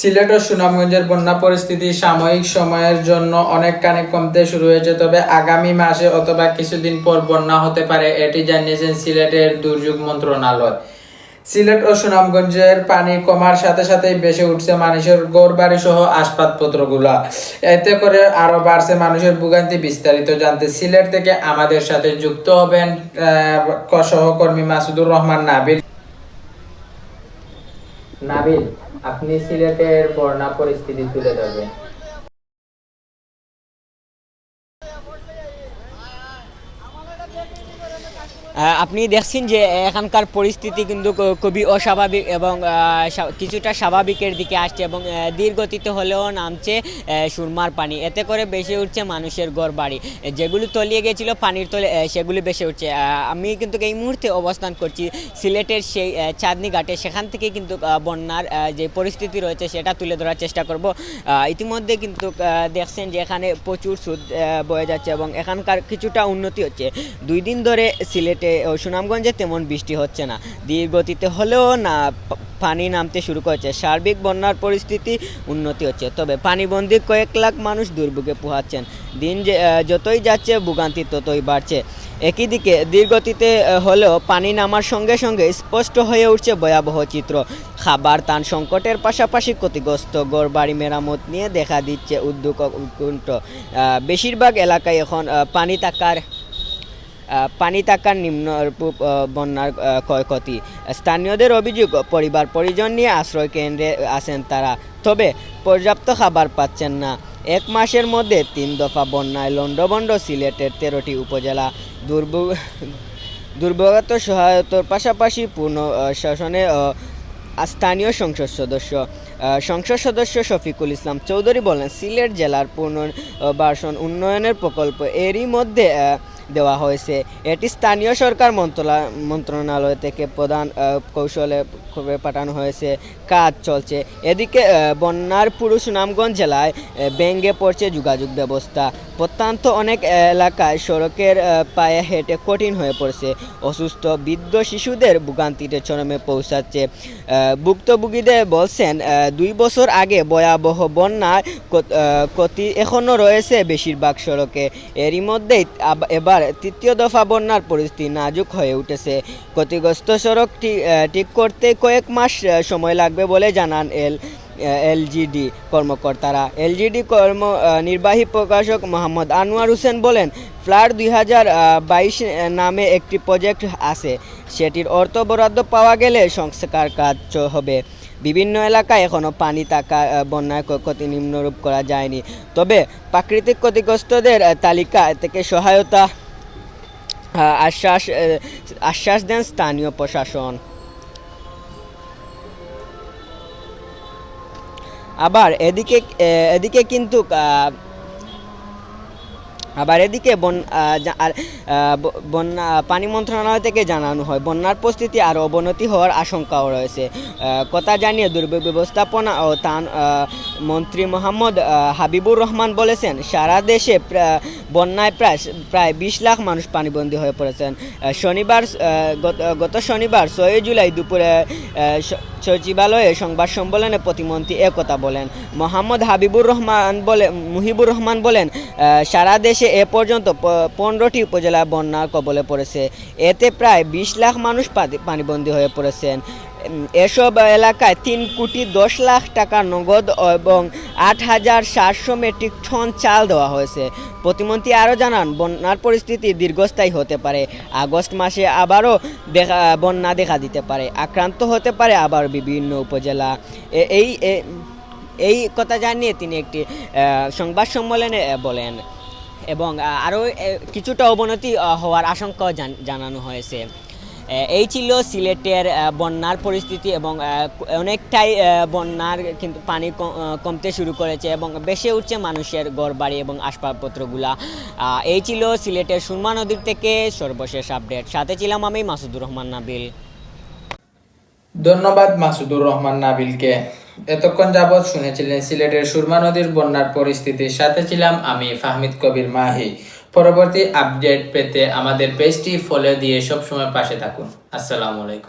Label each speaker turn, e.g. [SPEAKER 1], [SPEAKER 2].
[SPEAKER 1] সিলেট ও সুনামগঞ্জের বন্যা পরিস্থিতি সাময়িক সময়ের জন্য অনেক অনেকখানি কমতে শুরু হয়েছে, তবে আগামী মাসে অথবা কিছুদিন পর বন্যা হতে পারে, এটি জানিয়েছেন সিলেটের দুর্যোগ মন্ত্রণালয়। সিলেট ও সুনামগঞ্জের পানি কমার সাথে সাথেই বেশি উঠছে মানুষের গড় বাড়ি সহ আসবাবপত্রগুলা। এতে করে আরও বাড়ছে মানুষের ভোগান্তি বিস্তারিত জানতে সিলেট থেকে আমাদের সাথে যুক্ত হবেন সহকর্মী মাসুদুর রহমান নাবিল। নাবিল আপনি সিলেটের বন্যা পরিস্থিতি তুলে ধরবেন।
[SPEAKER 2] আপনি দেখছেন যে এখানকার পরিস্থিতি কিন্তু খুবই অস্বাভাবিক এবং কিছুটা স্বাভাবিকের দিকে আসছে এবং গতিতে হলেও নামছে সুরমার পানি। এতে করে বেশি উঠছে মানুষের ঘর বাড়ি। যেগুলো তলিয়ে গেছিল পানির তলে সেগুলি বেশি উঠছে। আমি কিন্তু এই মুহূর্তে অবস্থান করছি সিলেটের সেই চাঁদনি ঘাটে সেখান থেকে কিন্তু বন্যার যে পরিস্থিতি রয়েছে সেটা তুলে ধরার চেষ্টা করব। ইতিমধ্যে কিন্তু দেখছেন যে এখানে প্রচুর সুদ বয়ে যাচ্ছে এবং এখানকার কিছুটা উন্নতি হচ্ছে। দুই দিন ধরে সিলেটে সুনামগঞ্জে তেমন বৃষ্টি হচ্ছে না। ধীর হলেও না পানি নামতে শুরু করেছে। সার্বিক বন্যার পরিস্থিতি উন্নতি হচ্ছে। তবে পানিবন্দী কয়েক লাখ মানুষ দুর্ভোগে পোহাচ্ছেন। দিন যতই যাচ্ছে, ভোগান্তি ততই বাড়ছে। একই দিকে ধীরগতিতে হলেও পানি নামার সঙ্গে সঙ্গে স্পষ্ট হয়ে উঠছে ভয়াবহ চিত্র। খাবার তান সংকটের পাশাপাশি ক্ষতিগ্রস্ত গড় বাড়ি মেরামত নিয়ে দেখা দিচ্ছে উদ্যোগ বেশিরভাগ এলাকায় এখন পানি থাকার আহ, পানি থাকার নিম্নরূপ আহ, বন্যার ক্ষয়ক্ষতি। স্থানীয়দের অভিযোগ পরিবার পরিজন নিয়ে আশ্রয় কেন্দ্রে আছেন তারা তবে পর্যাপ্ত খাবার পাচ্ছেন না। এক মাসের মধ্যে তিন দফা বন্যায় লন্ডভন্ড সিলেটের তেরোটি উপজেলা। দুর্ভোগ দুর্ভোগাত সহায়তার পাশাপাশি পূর্ণ শাসনে স্থানীয় সংসদ সদস্য সংসদ সদস্য শফিকুল ইসলাম চৌধুরী বলেন সিলেট জেলার পুনর্বাসন উন্নয়নের প্রকল্প এরই মধ্যে দেওয়া হয়েছে। এটি স্থানীয় সরকার মন্ত্রণা- মন্ত্রণালয় থেকে প্রধান কৌশলে পাঠানো হয়েছে। কাজ চলছে। এদিকে বন্যার পুরুষ নামগঞ্জ জেলায় ব্যঙ্গে পড়ছে যোগাযোগ ব্যবস্থা। প্রত্যন্ত অনেক এলাকায় সড়কের পায়ে হেঁটে কঠিন হয়ে পড়ছে। অসুস্থ বৃদ্ধ শিশুদের ভোগান্তিতে চরমে পৌঁছাচ্ছে। ভুক্তভোগীদের বলছেন দুই বছর আগে ভয়াবহ ক্ষত- ক্ষতি এখনও রয়েছে বেশিরভাগ সড়কে। এরই মধ্যেই এবার তৃতীয় দফা বন্যার পরিস্থিতি নাজুক হয়ে উঠেছে। ক্ষতিগ্রস্ত সড়ক ঠিক- করতে কয়েক মাস সময় লাগবে বলে জানান এল এলজিডি কর্মকর্তারা। এলজিডি কর্ম নির্বাহী প্রকাশক মোহাম্মদ আনোয়ার হোসেন বলেন ফ্লাড দুই নামে একটি প্রজেক্ট আছে। সেটির অর্থ বরাদ্দ পাওয়া গেলে সংস্কার কাজ হবে। বিভিন্ন এলাকায় এখনও পানি থাকা বন্যায় ক্ষ- ক্ষতি নিম্নরূপ করা যায়নি। তবে প্রাকৃতিক ক্ষতিগ্রস্তদের তালিকা থেকে সহায়তা আশ্বাস আশ্বাস দেন স্থানীয় প্রশাসন। আবার এদিকে এদিকে কিন্তু আবার এদিকে বন্যা পানি মন্ত্রণালয় থেকে জানানো হয়, বন্যার পরিস্থিতি আর অবনতি হওয়ার আশঙ্কাও রয়েছে। কথা জানিয়ে দুর্যোগ ব্যবস্থাপনা ও তান মন্ত্রী মোহাম্মদ হাবিবুর রহমান বলেছেন, সারা দেশে বন্যায় প্রায় প্রায় বিশ লাখ মানুষ পানিবন্দী হয়ে পড়েছেন। শনিবার গত- শনিবার ছয়ই জুলাই দুপুরে সচিবালয়ে সংবাদ সম্মেলনে প্রতিমন্ত্রী একথা বলেন। মোহাম্মদ হাবিবুর রহমান বলে, মুহিবুর রহমান বলেন সারা দেশে এ পর্যন্ত পনেরোটি উপজেলা বন্যার কবলে পড়েছে। এতে প্রায় বিশ লাখ মানুষ পানিবন্দী হয়ে পড়েছেন। এসব এলাকায় তিন কোটি দশ লাখ টাকা নগদ এবং আট হাজার সাতশো মেট্রিক টন চাল দেওয়া হয়েছে। প্রতিমন্ত্রী আরও জানান, বন্যার পরিস্থিতি দীর্ঘস্থায়ী হতে পারে। আগস্ট মাসে আবারও দেখা, বন্যা দেখা দিতে পারে। আক্রান্ত হতে পারে আবার বিভিন্ন উপজেলা। এই এই কথা জানিয়ে তিনি একটি সংবাদ সম্মেলনে বলেন। এবং আরও কিছুটা অবনতি হওয়ার আশঙ্কাও জানানো হয়েছে। এই ছিল সিলেটের বন্যার পরিস্থিতি এবং অনেকটাই বন্যার কিন্তু পানি কমতে শুরু করেছে এবং বেশি উঠছে মানুষের ঘর বাড়ি এবং আসবাবপত্রগুলা। এই ছিল সিলেটের সুরমা নদীর থেকে সর্বশেষ আপডেট। সাথে ছিলাম আমি মাসুদুর রহমান নাবিল।
[SPEAKER 1] ধন্যবাদ মাসুদুর রহমান নাবিলকে। এতক্ষণ যাবৎ শুনেছিলেন সিলেটের সুরমা নদীর বন্যার পরিস্থিতির সাথে ছিলাম আমি ফাহমিদ কবির মাহি। পরবর্তী আপডেট পেতে আমাদের পেজটি ফলো দিয়ে সবসময় পাশে থাকুন। আসসালামু আলাইকুম।